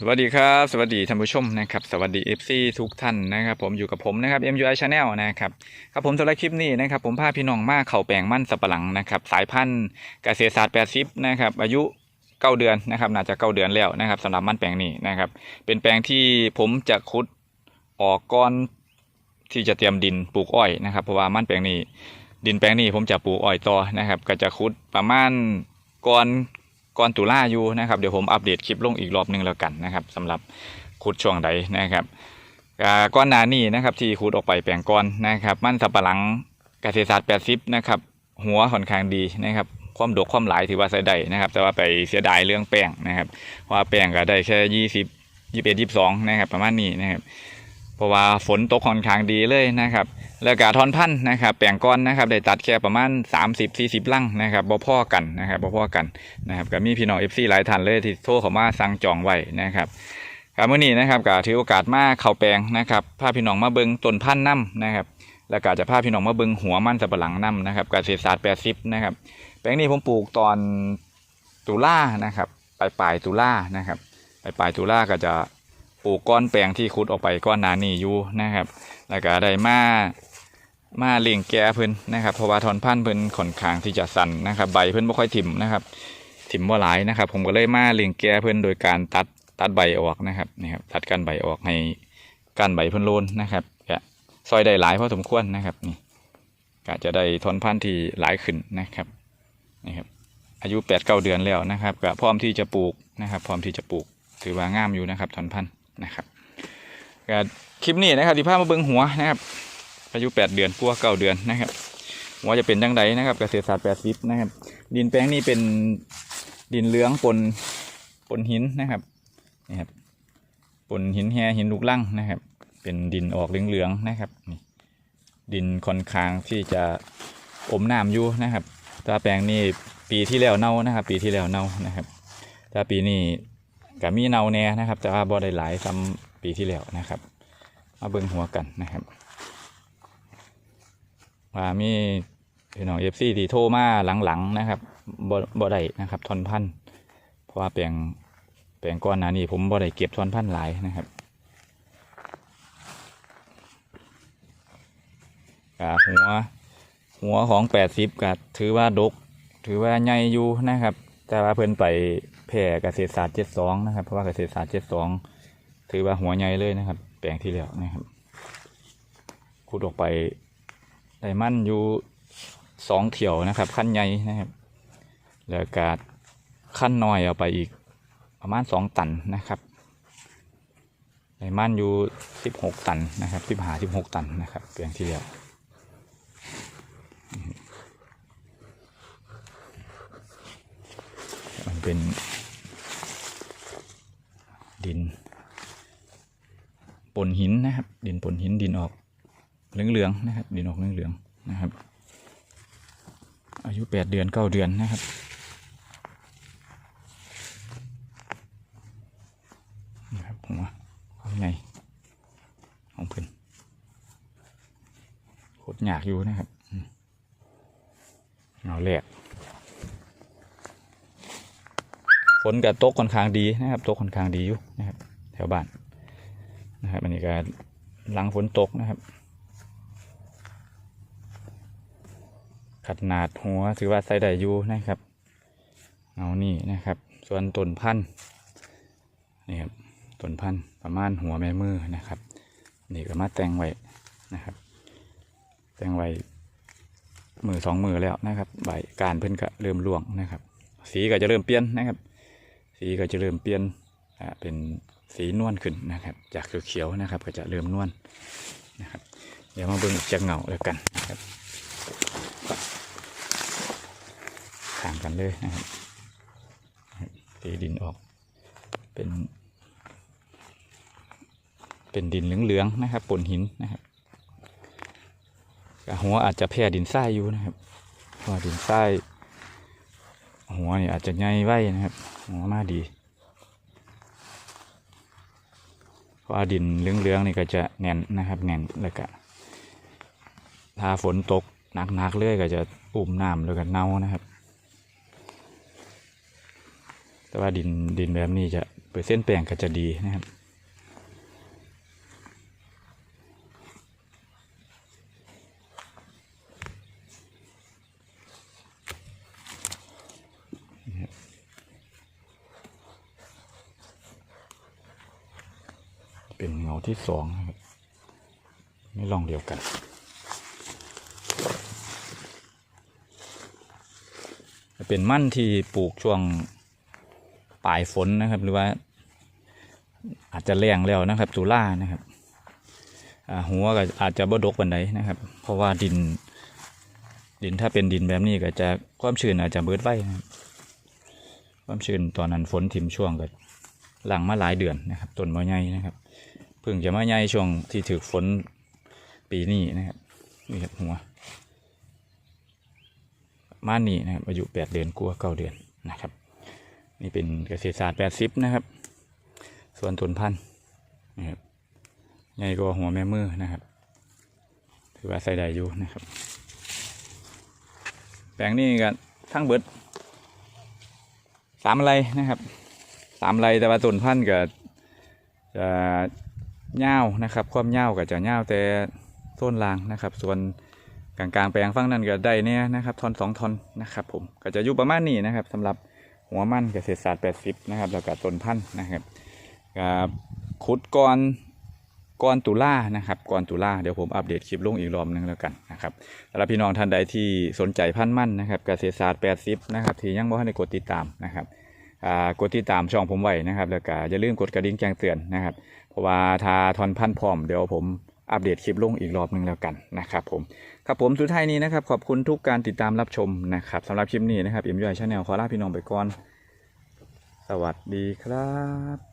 สวัสดีครับ สวัสดีท่านผู้ชมนะครับสวัสดี FC ทุกท่านนะครับผมอยู่กับผมนะครับ MUI Channel นะครับครับผมสำหรับคลิปนี้นะครับผมพาพี่น้องมาเข่าแปลงมั่นสับปะหลังนะครับสายพันธุ์เกษตรศาสตร์80นะครับอายุ9เดือนนะครับน่าจะ9เดือนแล้วนะครับสำหรับมั่นแปลงนี้นะครับเป็นแปลงที่ผมจะขุดออกก้อนที่จะเตรียมดินปลูกอ้อยนะครับเพราะว่ามั่นแปลงนี้ ดินแปลงนี้ผมจะปลูกอ้อยต่อนะครับก็จะขุดประมาณก่อน ก่อนตุลาอยู่นะครับเดี๋ยวผมอัปเดตคลิปลงอีกรอบหนึงแล้วกันนะครับสำหรับขุดช่วงใดนะครับก้อนหนานี้นะครับที่ขุดออกไปแปลงก้อนนะครับ มันสับปะหลังเกษตรศาสตร์80นะครับหัวค่อนข้างดีนะครับความดกความหลายถือว่าใส่ได้นะครับ แต่ว่าไปเสียดายเรื่องแป้งนะครับเพราะว่าแป้งก็ได้แค่ยี่สิบยี่สิบเอ็ดยี่สิบสองนะครับประมาณนี้นะครับ เพราะว่าฝนตกค่อนข้างดีเลยนะครับ แล้วก็ทอนพันธุ์นะครับแปลงก้อนนะครับได้ตัดแค่ประมาณ 30-40 ลังนะครับบ่พ่อกันนะครับบ่พ่อกันนะครับก็มีพี่น้อง FC หลายท่านเลยที่โทรเข้ามาสั่งจองไว้นะครับครับมื้อนี้นะครับก็ถือโอกาสมาเข้าแปลงนะครับพาพี่น้องมาเบิงต้นพันธุ์นํนะครับแล้วก็จะพาพี่น้องมาเบิงหัวมันสับปะหลังนํนะครับเกษตรศาสตร์80นะครับแปลงนี้ผมปลูกตอนตุลานะครับปลายปลายตุลานะครับปลายปลายตุลาก็จะ ปลูกก้อนแปลงที่ขุดออกไปก้อนหนานี่อยู่นะครับ แล้วก็ได้มามาเลี้ยงแก่เพิ่นนะครับเพราะว่าทอนพันธุ์เพิ่นค่อนขางที่จะสั่นนะครับ ใบเพิ่นบ่ค่อยถิ่มนะครับถิ่มบ่าหลายนะครับ ผมก็เลยมาเลี้ยงแก่เพิ่นโดยการตัดตัดใบออกนะครับนี่ครับตัดกันใบออกให้กันใบเพิ่นโลนนะครับก็ซอยได้หลายพอสมควรนะครับนี่ก็จะได้ทอนพันธุ์ที่หลายขึ้นนะครับนี่ครับอายุ8ปดเก้าเดือนแล้วนะครับก็พร้อมที่จะปลูกนะครับ พร้อมที่จะปลูกถือว่างามอยู่นะครับทอนพันธุ์ นะครับก็คลิปนี้นะครับที่พามาเบิ่งหัวนะครับอายุ8เดือนกลัวาเดือนนะครับว่าจะเป็นจังไดนะครับเกษตรศาสตร์80นะครับ ดินแปลงนี้เป็นดินเหลืองปนปนหินนะครับนี่ครับปนหินแห่หินลูกลังนะครับ เป็นดินออกเหลืองๆนะครับนี่ดินค่อนข้างที่จะอมน้ำอยู่นะครับตาแปลงนี้ปีที่แล้วเน่านะครับ ปีที่แล้วเน่านะครับแต่ปีนี้ ก็มีเนาแน่นะครับ แต่ว่าบ่ได้หลายซ้ำปีที่แล้วนะครับ มาเบิ่งหัวกันนะครับว่ามีพี่น้องเอฟซีที่โทรมาหลังๆนะครับบ่บ่ได้นะครับทอนพันธุ์เพราะว่าแปลงแปลงก้อนหนานี้ผมบ่ได้เก็บทอนพันธุ์หลายนะครับกะหัวหัวของแปดสิบก็ถือว่าดก ถือว่าใหญ่อยู่นะครับ แต่ว่าเพิ่นไปแพร่เกษตรศาสตร์เจ็ดสองนะครับ เพราะว่าเกษตรศาสตร์เจ็ดสองถือว่าหัวใหญ่เลยนะครับ แปลงที่แล้วนะครับขุดออกไปไดมันอยู่สองเถียวนะครับ ขั้นใหญ่นะครับแล้วก็ขั้นน้อยเอาไปอีกประมาณสองตันนะครับไดมันอยู่สิบหกตันนะครับสิบหาสิบหกตันนะครับเปลี่ยนที่เดียวมัน เป็นดินปนหินนะครับ ดินปนหินดินออกเหลืองๆนะครับ ดินออกเหลืองๆนะครับ อายุแปดเดือนเก้าเดือนนะครับนะครับผมว่าเอาไงของเพิ่นโคตรหยากอยู่นะครับเอาแหลก ฝนกับตกค่อนข้างดีนะครับตกค่อนข้างดีอยู่นะครับ แถวบ้านนะครับอันนี้ก็หลังฝนตกนะครับ ขนาดหัวถือว่าใส่ได้อยู่นะครับเอานี่นะครับ ส่วนต้นพันธุ์นี่ครับต้นพันธุ์ประมาณหัวแม่มือนะครับ นี่ก็มาแต่งไว้นะครับ แต่งไว้มือสองมือแล้วนะครับ ใบการเพิ่นก็เริ่มร่วงนะครับ สีก็จะเริ่มเปลี่ยนนะครับ สีก็จะเริ่มเปลี่ยนเป็นสีนวลขึ้นนะครับ จากเขียวๆนะครับ ก็จะเริ่มนวลนะครับ เดี๋ยวมาเบิ่งจากเงาแล้วกันนะครับข้างกันเลยนะครับตีดินออกเป็น เป็นดินเหลืองๆนะครับปนหินนะครับหัวอาจจะแผ่ดินทรายอยู่นะครับเพราะว่าดินทราย หัวนี่อาจจะใหญ่ไว้นะครับหัวมาดีเพราะดินเหลืองๆนี่ก็จะแน่นนะครับ แน่นแล้วก็ถ้าฝนตกหนักๆเรื่อยก็จะอุ่มน้ำแล้วก็เน่านะครับ แต่ว่าดินดินแบบนี้จะเปอร์เซ็นต์แปลงก็จะดีนะครับ เป็นเงาที่สองนะครับไม่ลองเดียวกัน เป็นมั่นที่ปลูกช่วงปลายฝนนะครับ หรือว่า อาจจะแรงแล้วนะครับตุล่านะครับหัวก็อาจจะบดกปันไดนะครับ เพราะว่าดิน ดินถ้าเป็นดินแบบนี้ก็จะความชื้นอาจจะเบิดไว้นะครับความชื้นตอนนั้นฝนถิ่มช่วงก็หลังมาหลายเดือนนะครับต้นมะใหญ่นะครับ เพิ่งจะมาใหญ่ช่วงที่ถือฝนปีนี้นะครับนี่ครับหัวมานี่นะครับอายุแปดเดือนกลัวเก้าเดือนนะครับ นี่เป็นเกษตรศาสตร์แปดสิบนะครับ ส่วนทุนพันธุ์นะครับใหญ่กว่าหัวแม่มือนะครับ ถือว่าใส่ได้อยู่นะครับ แปลงนี้ก็ทั้งเบิดสามไรนะครับสามไรแต่ว่าต้นพันธุ์ก็จะ เง่านะครับ ความเง่าก็จะเง่าแต่ต้นลางนะครับ ส่วนกลางๆแปลงฝั่งนั้นก็ได้เนี่ยนะครับทอนสองทอนนะครับ ผมก็จะอยู่ประมาณนี้นะครับสำหรับหัวมันเกษตรศาสตร์80นะครับแล้วก็ต้นพันธุ์นะครับก็ขุดก่อนก่อนตุลานะครับก่อนตุลาเดี๋ยวผมอัปเดตคลิปลงอีกรอบนึงแล้วกันนะครับสำหรับพี่น้องท่านใดที่สนใจพันธุ์มันนะครับเกษตรศาสตร์80นะครับที่ยังบ่ทันได้กดติดตามนะครับกดติดตามช่องผมไว้นะครับ แล้วก็อย่าลืมกดกระดิ่งแจ้งเตือนนะครับ เพราะว่าถ้าทอนพันพร้อมเดี๋ยวผมอัปเดตคลิปลงอีกรอบหนึงแล้วกันนะครับผมครับผมสุดท้ายนี้นะครับขอบคุณทุกการติดตามรับชมนะครับสำหรับคลิปนี้นะครับเอ็มยูไอชาแนลขอลาพี่น้องไปก่อน สวัสดีครับ